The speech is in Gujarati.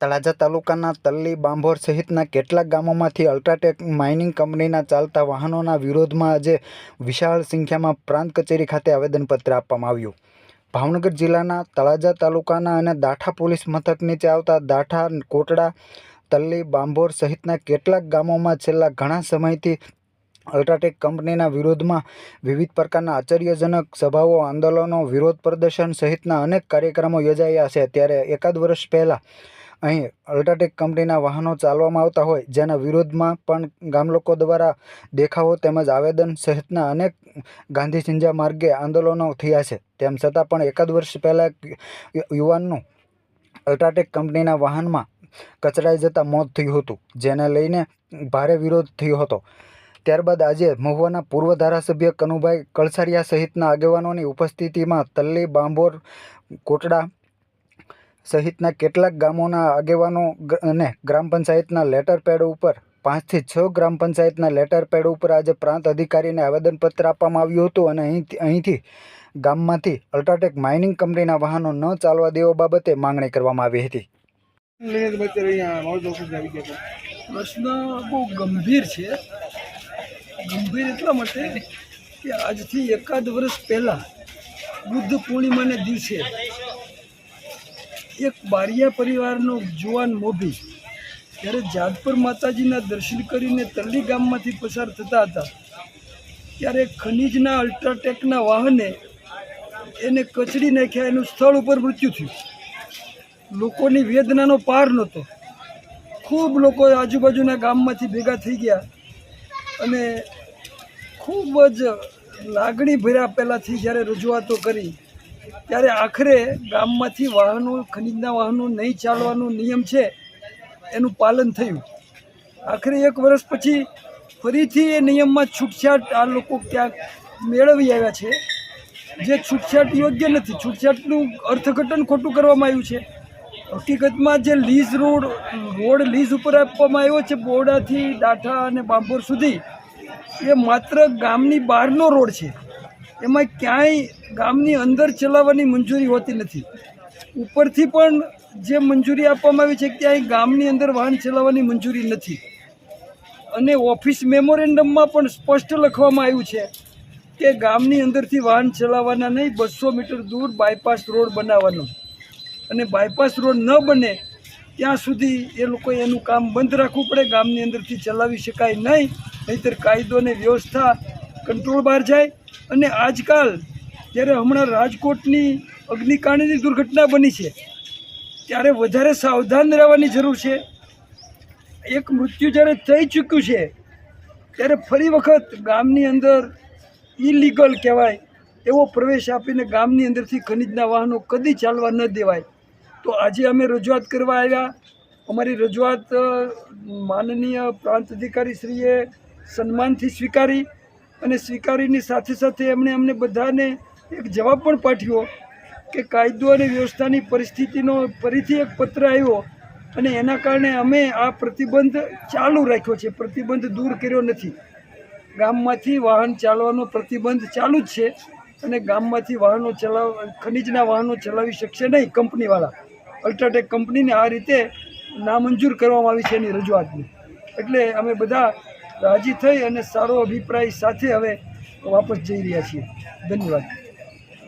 તળાજા તાલુકાના તલ્લી બાંભોર સહિતના કેટલાક ગામોમાંથી અલ્ટ્રાટેક માઇનિંગ કંપનીના ચાલતા વાહનોના વિરોધમાં આજે વિશાળ સંખ્યામાં પ્રાંત કચેરી ખાતે આવેદનપત્ર આપવામાં આવ્યું. ભાવનગર જિલ્લાના તળાજા તાલુકાના અને દાઠા પોલીસ મથક નીચે આવતા દાઠા, કોટડા, તલ્લી, બાંભોર સહિતના કેટલાક ગામોમાં છેલ્લા ઘણા સમયથી અલ્ટ્રાટેક કંપનીના વિરોધમાં વિવિધ પ્રકારના આશ્ચર્યજનક સભાઓ, આંદોલનો, વિરોધ પ્રદર્શન સહિતના અનેક કાર્યક્રમો યોજાયા છે. ત્યારે એકાદ વર્ષ પહેલાં અહીં અલ્ટ્રાટેક કંપનીના વાહનો ચાલવામાં આવતા હોય, જેના વિરોધમાં પણ ગામલોકો દ્વારા દેખાવો તેમજ આવેદન સહિતના અનેક ગાંધી સિંજા માર્ગે આંદોલનો થયા છે. તેમ છતાં પણ એકાદ વર્ષ પહેલાં યુવાનનું અલ્ટ્રાટેક કંપનીના વાહનમાં કચડાઈ જતાં મોત થયું હતું, જેને લઈને ભારે વિરોધ થયો હતો. ત્યારબાદ આજે મહુવાના પૂર્વ ધારાસભ્ય કનુભાઈ કળસારિયા સહિતના આગેવાનોની ઉપસ્થિતિમાં તલ્લી બાંભોર કોટડા સહિતના કેટલાક ગામોના આગેવાનો અને ગ્રામ પંચાયતના લેટર પેડ ઉપર, પાંચથી છ ગ્રામ પંચાયતના લેટર પેડ ઉપર આજે પ્રાંત અધિકારીને આવેદનપત્ર આપવામાં આવ્યું હતું અને અહીં, અહીંથી ગામમાંથી અલ્ટ્રાટેક માઇનિંગ કંપનીના વાહનો ન ચાલવા દેવા બાબતે માંગણી કરવામાં આવી હતી. પ્રશ્ન બહુ ગંભીર છે. ગંભીર એટલા માટે કે આજથી એકાદ વર્ષ પહેલાં બુદ્ધ પૂર્ણિમાને દિવસે એક બારિયા પરિવારનો જુવાન મોભી જ્યારે જાતપર માતાજીના દર્શન કરીને તલ્લી ગામમાંથી પસાર થતા હતા, ત્યારે ખનીજના અલ્ટ્રાટેકના વાહને એને કચડી નાખ્યા, એનું સ્થળ ઉપર મૃત્યુ થયું. લોકોની વેદનાનો પાર નહોતો. ખૂબ લોકો આજુબાજુના ગામમાંથી ભેગા થઈ ગયા અને ખૂબ જ લાગણી ભર્યા પહેલાંથી જ્યારે રજૂઆતો કરી ત્યારે આખરે ગામમાંથી વાહનો, ખનીજના વાહનો નહીં ચાલવાનો નિયમ છે, એનું પાલન થયું. આખરે એક વર્ષ પછી ફરીથી એ નિયમમાં છૂટછાટ આ લોકો ક્યાંક મેળવી આવ્યા છે, જે છૂટછાટ યોગ્ય નથી. છૂટછાટનું અર્થઘટન ખોટું કરવામાં આવ્યું છે. હકીકતમાં જે લીઝ રોડ રોડ લીઝ ઉપર આપવામાં આવ્યો છે, બોરડાથી ડાઠા અને બાંભોર સુધી, એ માત્ર ગામની બહારનો રોડ છે. એમાં ક્યાંય ગામની અંદર ચલાવવાની મંજૂરી હોતી નથી. ઉપરથી પણ જે મંજૂરી આપવામાં આવી છે ક્યાંય ગામની અંદર વાહન ચલાવવાની મંજૂરી નથી. અને ઓફિસ મેમોરેન્ડમમાં પણ સ્પષ્ટ લખવામાં આવ્યું છે કે ગામની અંદરથી વાહન ચલાવવાના નહીં, બસો મીટર દૂર બાયપાસ રોડ બનાવવાનો. અને બાયપાસ રોડ ન બને ત્યાં સુધી એ લોકોએ એનું કામ બંધ રાખવું પડે, ગામની અંદરથી ચલાવી શકાય નહીં. નહીંતર કાયદો અને વ્યવસ્થા કંટ્રોલ બહાર જાય અને આજકાલ જ્યારે હમણાં રાજકોટની અગ્નિકાંડની દુર્ઘટના બની છે, ત્યારે વધારે સાવધાન રહેવાની જરૂર છે. એક મૃત્યુ જ્યારે થઈ ચૂક્યું છે, ત્યારે ફરી વખત ગામની અંદર ઇલીગલ કહેવાય એવો પ્રવેશ આપીને ગામની અંદરથી ખનીજના વાહનો કદી ચાલવા ન દેવાય. તો આજે અમે રજૂઆત કરવા આવ્યા. અમારી રજૂઆત માનનીય પ્રાંત અધિકારીશ્રીએ સન્માનથી સ્વીકારી. અને સ્વીકારીની સાથે સાથે એમણે અમને બધાને એક જવાબ પણ પાઠવ્યો કે કાયદો અને વ્યવસ્થાની પરિસ્થિતિનો ફરીથી એક પત્ર આવ્યો અને એના કારણે અમે આ પ્રતિબંધ ચાલુ રાખ્યો છે. પ્રતિબંધ દૂર કર્યો નથી. ગામમાંથી વાહન ચાલવાનો પ્રતિબંધ ચાલુ જ છે અને ગામમાંથી વાહનો ચલાવ, ખનીજના વાહનો ચલાવી શકશે નહીં કંપનીવાળા. અલ્ટ્રાટેક કંપનીને આ રીતે નામંજૂર કરવામાં આવી છે એની રજૂઆતની. એટલે અમે બધા રાજી થઈ અને સારો અભિપ્રાય સાથે હવે વાપસ જઈ રહ્યા છીએ. ધન્યવાદ.